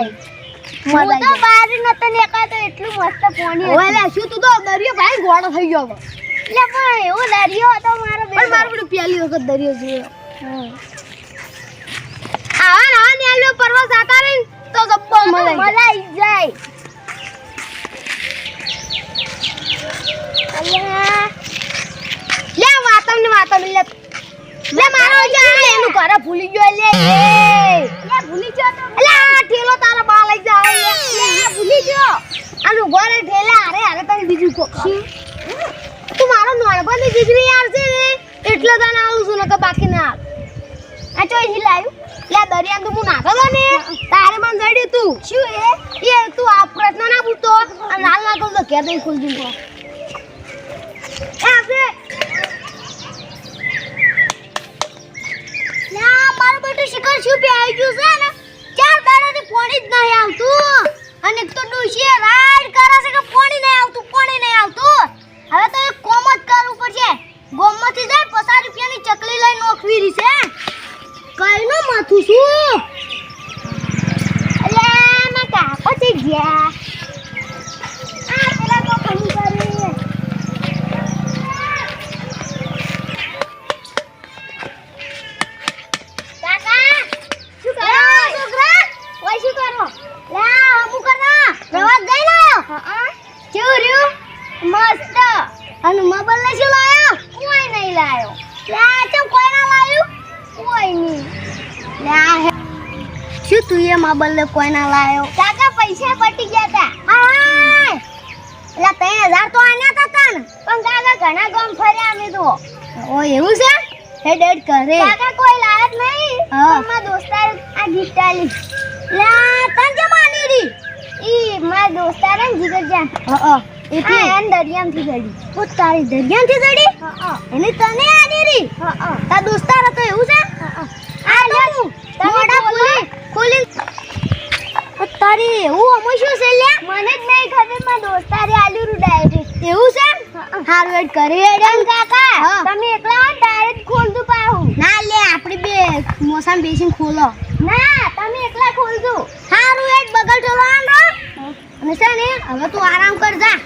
કરાશે તો હું બહાર નતો નીકળતો એટલું મસ્ત પાણી ઓય લે શું તું તો દરિયો ભાઈ ગોળો થઈ ગયો. એટલે પણ એવો દરિયો હતો મારો પણ મારો પેલું પહેલી વખત દરિયો જોયો. આવા નવા નેલો પર્વત જાતા રહી તો જબ્બો મળે મજા આવી જાય અલ્યા લે વાતમ ને વાતમ લે લે મારો જે આ એનું ઘરે ભૂલી ગયો લે એ લે ભૂલી ગયો તો અલે આ ઠેલો તારા બા લઈ જા લે લે આ ભૂલી ગયો આનું ઘરે ઠેલા અરે અરે તને બીજું કોક તું મારો નોળબની દીકરી યાર છે ને એટલે તને આવું છું નકર બાકી ના. આ ચોઈ લાવ્યું લે દરિયા તો હું નાખો ને. તારે મને જડ્યું તું. શું એ? એ તું આ પ્રશ્ન ના પૂછતો. અને લાલ ના તો ઘેર દઈ ખોલજો તો આપણે આ મારું બેટું શિખર શું પે આવી ગયું છે ને. ચાર દાડાથી પાણી જ નહીં આવતું. અને તો ડોશીએ રાઈડ કરે છે કે પાણી નહીં આવતું પાણી નહીં આવતું હવે તો એક કોમ જ કરવું પડશે ગોમમાંથી જાય પચાસ રૂપિયાની ચકલી રહી છે. કઈનું માથું શું? અલે મેં કાકો છે ગયા. આ પેલા તો કમ કરી કાકા શું કરો? છોકરા ઓય શું કરો? લે હમુ કરના પ્રવાસ જઈ લાયો. હા કેવું રહ્યું? મસ્ત. અને મોબાઈલ ને શું લાયો? કોઈ નહીં લાયો. લે કોઈ નહીં. લે આ હે. શું તું એ માબલ ને કોઈ લાયો? કાકા પૈસા પટી ગયા તા. એટલે ત્રણ હજાર તો આન્યા તા તન પણ કાકા ઘણા ગામ ફર્યા અમે તો. ઓ એવું છે? હે ડેડ કરે. કાકા કોઈ લાયક નહીં. હા. મારા દોસ્તાર આ ગિફ્ટ આલી. લા તન જે માની રી. ઈ મારા દોસ્તાર ને જીગર જાન હા. એટલે એન દરિયામથી ગડી ઓ તારી દરિયાનથી જડી હા. એને તને આની રી હા તા દોસ્તાર હતો એવું છે? આ લે મોડા ખોલી ખોલી. તારી એવું અમો શું છે લે મને જ નહીં ખબરમાં દોસ્તારે આલુ રૂ છે. એવું છે? હારું એડ કરી એડન કાકા. હા. તમે એકલા ડાયરેક્ટ ખોલતું પાહું. ના લે આપણે બે મોસામ બેસીને ખોલો. ના તમે એકલા ખોલજો. હારું એડ બગલ ચલવાન અને છે ને હવે તું આરામ કર જા.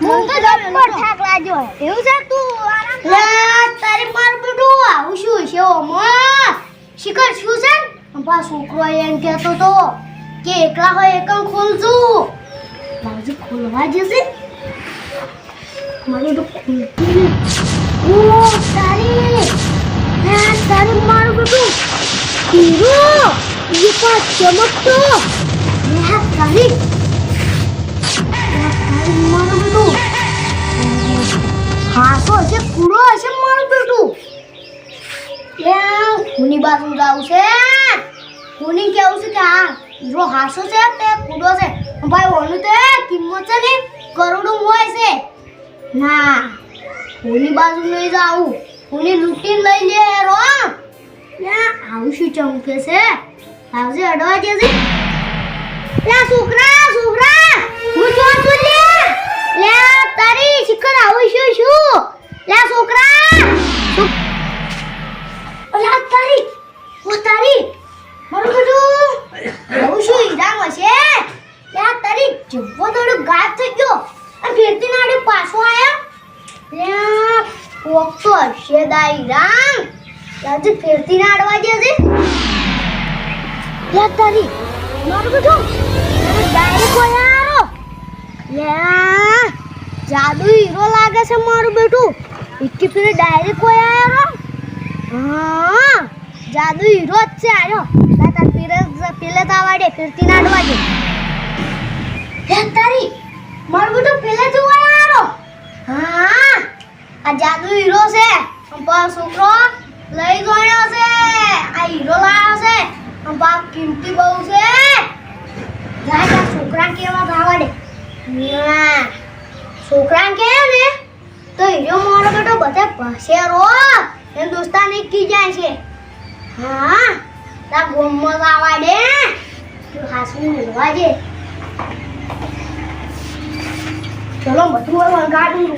હું તો જબ્બર થાક લાજો એવું છે તું આરામ લા તારી માર બડો આવું શું છે? ઓ માં! શિખર શું છે? પા છોકરો એમ કહેતો તો કે એકલા હોય એકમ ખોલજો બાજુ ખોલવા જશે? મારું તો ખોલતી ઓ તારી! હા તારી માર બડો હીરો ઈ પા ચમકતો. હા તારી. હાસો હશે કૂડો હશે મારું બેટું ત્યાં ખૂની બાજુ જાવું છે ખૂની કેવું છે કે હા જો હાસો છે તે કૂડો છે. ભાઈ ઓનું તે કિંમત છે ને કરોડો હોય છે ના ખૂની બાજુ નહીં જાવું ખૂની લૂંટીને લઈ લે રો આવું શું ચમકે છે આવજે અડવા જશે આજે ફેરતી નાડવા જશે લે તારી. મારું બધું? ડાયરેક્ટ આરો યા. જાદુ હીરો લાગે છે મારું બેટું ઇક્કી પેલે ડાયરેક્ટ આરો હા. જાદુ હીરો જ છે આરો તાર પીરે પેલે તાવાડે ફિરતી નાડવા દે. લે તારી. મારું બેટું પેલે જોવા આરો હા. આ જાદુ હીરો છે. પણ છોકરો લઈ ગયો છે. આ હીરો લાવ્યો છે. પણ બાપ કિંમતી બહુ છે. જા જા, છોકરા કેવા ભાવડે. ના છોકરા કે ને, તો હીરો મારો બેટો બધે પાસે રો. એમ દોસ્તાને કી જાય છે. હા તા ગોમમાં લાવાડે તું હાસું મિલવા જે ચલો, બધું ગાડું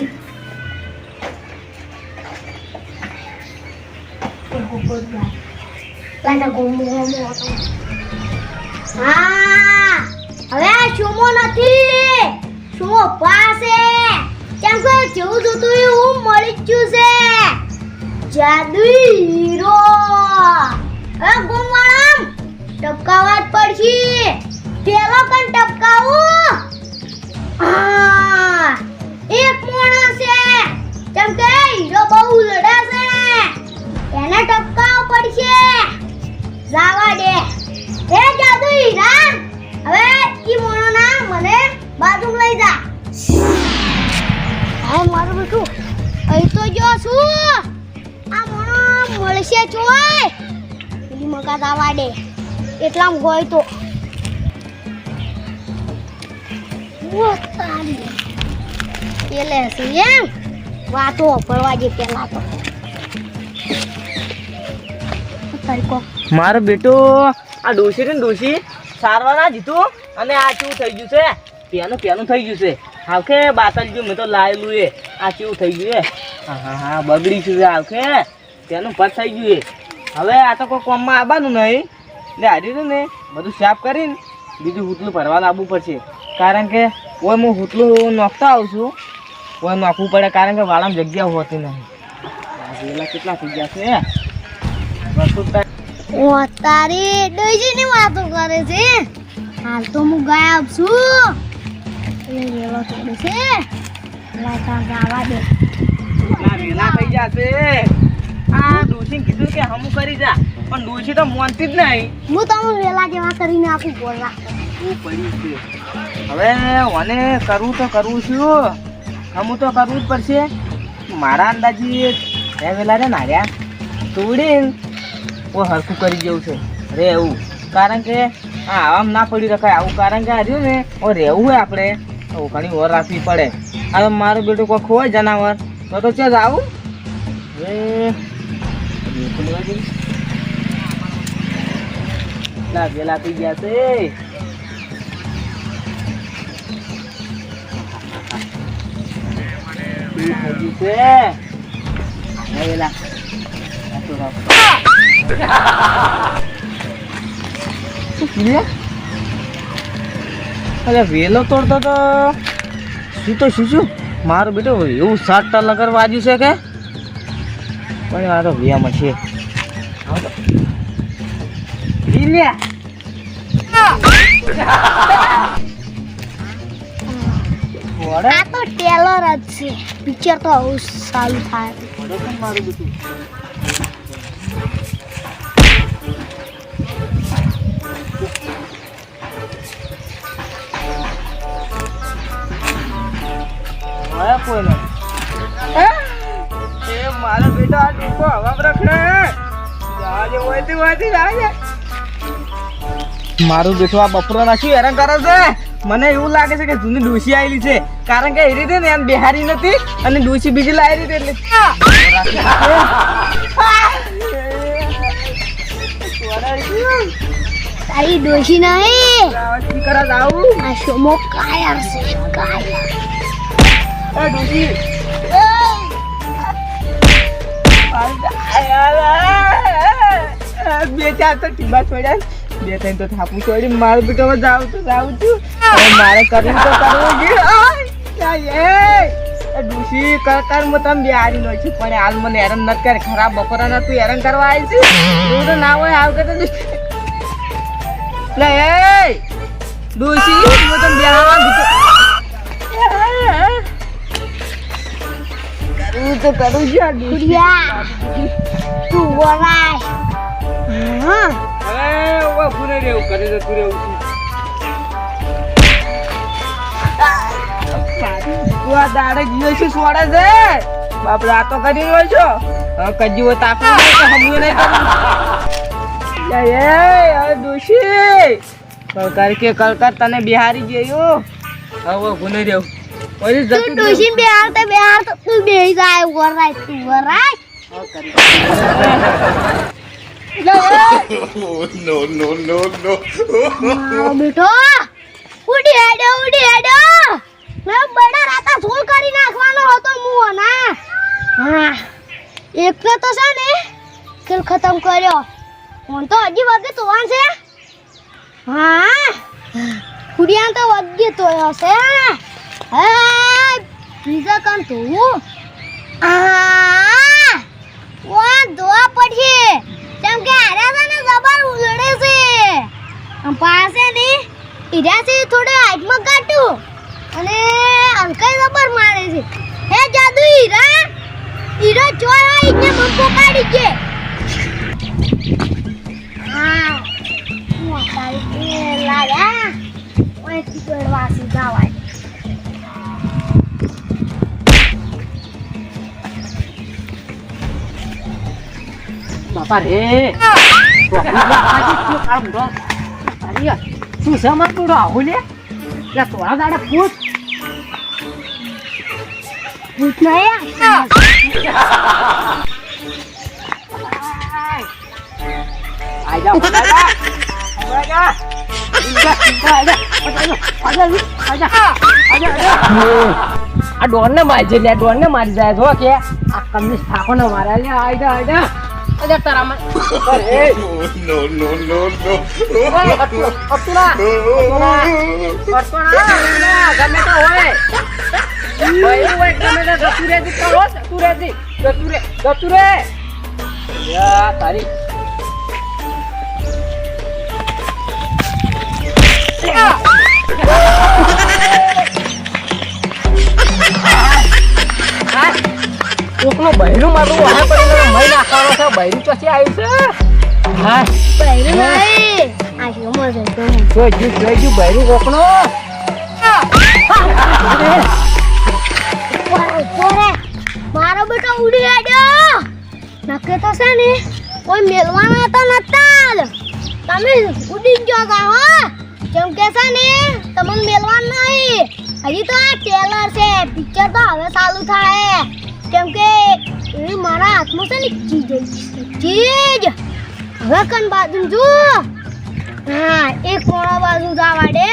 જ ગયું છે. હીરો. ગુમવાળામ ટપકાવા પડશે. પેલો પણ ટપકાવું? એક માણસ છે. કેમ કે હીરો બહુ એને ટપકાવવો પડશે. જાવા દે. એ જાદુ હીરા હવે ઈ મોણો ના મને બાજુ લઈ જા. હા, મારું બેટું. અહીં તો જો છું. આ મોણો મળશે ચોય. પેલી મકા દાવા દે. એટલામાં ગોય તો. તારી. પેલે એમ. વાતો પડવા જે પેલા તો. મારો બેટો. આ ડોશી ને ડોશી સારવાર ના જીતું. અને આ કેવું થઈ ગયું છે? પેનું પેનું થઈ ગયું છે. આવખે બાતલ ગયું મેં તો લાયેલું એ. આ કેવું થઈ ગયું એ? હા હા હા બગડી છે આવખે. તેનું પત થઈ ગયું એ. હવે આ તો કોઈ કોમમાં આવવાનું નહીં. એટલે હારી ને. બધું સાફ કરીને બીજું હુતલું ભરવા આવવું પડશે. કારણ કે કોઈ હું હુતલું નોખતા આવું છું. કોઈ નોખવું પડે કારણ કે વાળામાં જગ્યા હોતી નહીં. આ વેલા કેટલા થઈ ગયા છે? ઓ તારી ડોઈજીની વાતો કરે છે? હાલ તો હું ગાયબ છું. એ રેલો થોડું છે. લાતા ગાવા દે. ના વેલા થઈ જશે આ ડોશીને કીધું કે હમું કરી જા પણ ડોશી તો મોનતી જ નહીં. હું તમને વેલા જેવા કરીને આપું પડ્યું હવે મને કરવું તો કરવું છું. હમું તો કરવું જ પડશે. મારા અંદાજી એ વેલા રે નાર્યા. તોડીને ઓ હરખું કરી જેવું છે. રહેવું. કારણ કે આ આમ ના પડી રખાય. આવું કારણ કે આ રહ્યું ને ઓ રહેવું હોય આપણે. તો ઘણી ઓર રાખવી પડે. હવે મારું બેટું કોઈ હોય જનાવર. તો તો ચાલ આવું. વેલા થઈ ગયા છે. આ તો રાખ. શું કીધું? અરે વેલો તોડતો તો શું તો શું શું મારું બેટો એવું સાત લગર વાજ્યું છે કે પણ આ તો વ્યામ છે આવો તો. ઈ લે. વડે? આ તો ટેલર જ છે પિક્ચર તો આવું સારું થાય વડે કેમ મારું બેટું? હવે કોઈ નહીં. એ મારો બેટો આ ટૂંકો હવા રખડે જાજે વહેતી વહેતી જાજે. મારું બેઠું આ બપોરો નાખ્યું હેરાન કરે છે મને એવું લાગે છે કે જૂની ડોસી આવેલી છે કારણ કે એ રીતે ને એમ બિહારી નથી અને ડોસી બીજી લાવી રીતે એટલે તારી ડોસી નહીં કરે આવું આ શોમો કાયર છે કાયર એ બે ચાર તો ટીબા છોડ્યા બે ત્રણ તો થાપું છોડી મારું બેટો હવે જાઉં તો જાઉં છું મારે કરવું તો કરવું જ. આય, આય, એ ડોસી કર કર હું તમે બિહારી નો છું પણ હાલ મને હેરાન ન કરે ખરાબ બપોરા ના તું હેરાન કરવા આવી છે તું તો ના હોય આવ કે તો લે એ ડોસી મો તમે બિહારવા કરવું તો કરવું છે. કુડિયા તું બોલાય હા. હવે ઓવા પૂરે રહેવું કરે તો તું છું. તું આ દાડે જીવે છે સોડે છે. બાપરે આ તો કરી રહ્યો છો. હવે કજી હોય તાપું નહીં તો હમું નહીં કરું એ દોશી. કલકર કે કલકર તને બિહારી ગયો. હવે ભૂલે રહેવું પછી તું જતું ડોશી બે હાર તો બે હાર તો તું બે જાય વરાય તું વરાય no, no, no, no. મારો બેટો ઉડી હેડો ઉડી હેડો મે બડા રાતા છોલ કરી નાખવાનો હતો મુઓ ના હા એક તો છે ને ખેલ ખતમ કર્યો ફોન તો હજી વગે તો વાન છે હા કુડિયા તો વગ્ય તો હશે હે, બીજા કામ હું. આ વા ધોવા પડશે કેમ કે આરા તને ને જબર ઉલડે છે. પાસે ને ઈરાથી થોડે હાથમાં કાઢું. અને અંકલ જબર મારે છે. હે જાદુ ઈરા હીરો ચોર હોય એટલે બંકો કાઢી છે આ મોટા લાયા ઓય ટીકડ વાસી આ ડોન ને મારી જાય ડોન ને મારી જાય કે આ કમની થાકો ને મારા તારા માં અરે No, no, no, no, અતુરા no. અતુરા ગમે તો હોય ભાઈ હોય ગમે તો જતું કરો જતું રે જી જતું રે જતું રે યા તારી કોકનો બહેરું મારું વાહે પડીને મહી નાખવાનો છે. બહેરું ચોથી આવ્યું છે. હા. બહેરું નહીં આ શું મજા તો જોઈજુ જોઈજુ બહેરું કોકનો. મારો બેટો ઉડી આડ્યો નકે તો છે ને કોઈ મેલવાના તો નતા જ. તમે ઉડી ગયો ગા હો. કેમ કે છે ને તમને મેલવાન નહીં હજી તો આ ટેલર છે પિક્ચર તો હાથમાં છે ને ચીજ. ચીજ! હવે કન બાજુ જો હા એક કોણા બાજુ જવા દે